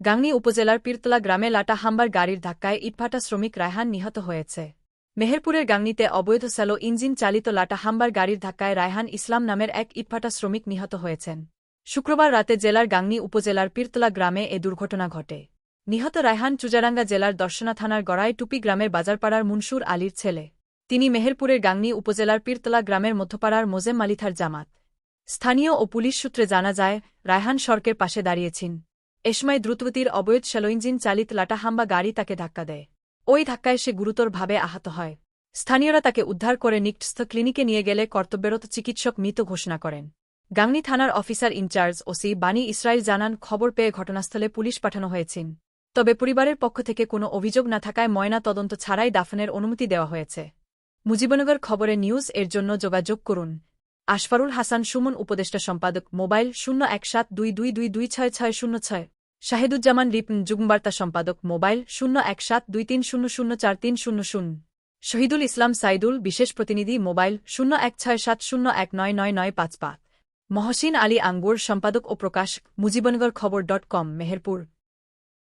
গাংনী উপজেলার পীরতলা গ্রামে লাটা হাম্বার গাড়ির ধাক্কায় ইটভাটা শ্রমিক রায়হান নিহত হয়েছে। মেহেরপুরের গাংনীতে অবৈধ স্যালো ইঞ্জিন চালিত লাটা হাম্বার গাড়ির ধাক্কায় রায়হান ইসলাম নামের এক ইটভাটা শ্রমিক নিহত হয়েছেন। শুক্রবার রাতে জেলার গাংনী উপজেলার পীরতলা গ্রামে এ দুর্ঘটনা ঘটে। নিহত রায়হান চুজারাঙ্গা জেলার দর্শনা থানার গড়াই টুপি গ্রামের বাজারপাড়ার মুনসুর আলীর ছেলে। তিনি মেহেরপুরের গাংনী উপজেলার পীরতলা গ্রামের মধ্যপাড়ার মোজেম মালিথার জামাত। স্থানীয় ও পুলিশ সূত্রে জানা যায়, রায়হান সড়কের পাশে দাঁড়িয়েছেন। এসময় দ্রুতগতির অবৈধ শ্যালোইঞ্জিন চালিত লাটাহাম্বা গাড়ি তাকে ধাক্কা দেয়। ওই ধাক্কায় সে গুরুতরভাবে আহত হয়। স্থানীয়রা তাকে উদ্ধার করে নিকটস্থ ক্লিনিকে নিয়ে গেলে কর্তব্যরত চিকিৎসক মৃত ঘোষণা করেন। গাংনী থানার officer in-charge OC Bani Israil জানান, খবর পেয়ে ঘটনাস্থলে পুলিশ পাঠানো হয়েছেন তবে পরিবারের পক্ষ থেকে কোনো অভিযোগ না থাকায় ময়না তদন্ত ছাড়াই দাফনের অনুমতি দেওয়া হয়েছে। মুজিবনগর খবরে নিউজ, এর জন্য যোগাযোগ করুন। আশফারুল হাসান সুমন, উপদেষ্টা সম্পাদক, মোবাইল শূন্য এক সাত দুই দুই দুই দুই ছয় ছয় শূন্য ছয়। শাহিদুজ্জামান রিপন, যুগমবার্তা সম্পাদক, মোবাইল শূন্য এক সাত দুই তিন শূন্য শূন্য চার তিন শূন্য শূন্য। শহীদুল ইসলাম সাইদুল, বিশেষ প্রতিনিধি, মোবাইল শূন্য এক ছয় সাত শূন্য এক নয় নয় নয় পাঁচ পাঁচ। মহসিন আলী আঙ্গুর, সম্পাদক ও প্রকাশ মুজিবনগর খবর ডট কম, মেহেরপুর।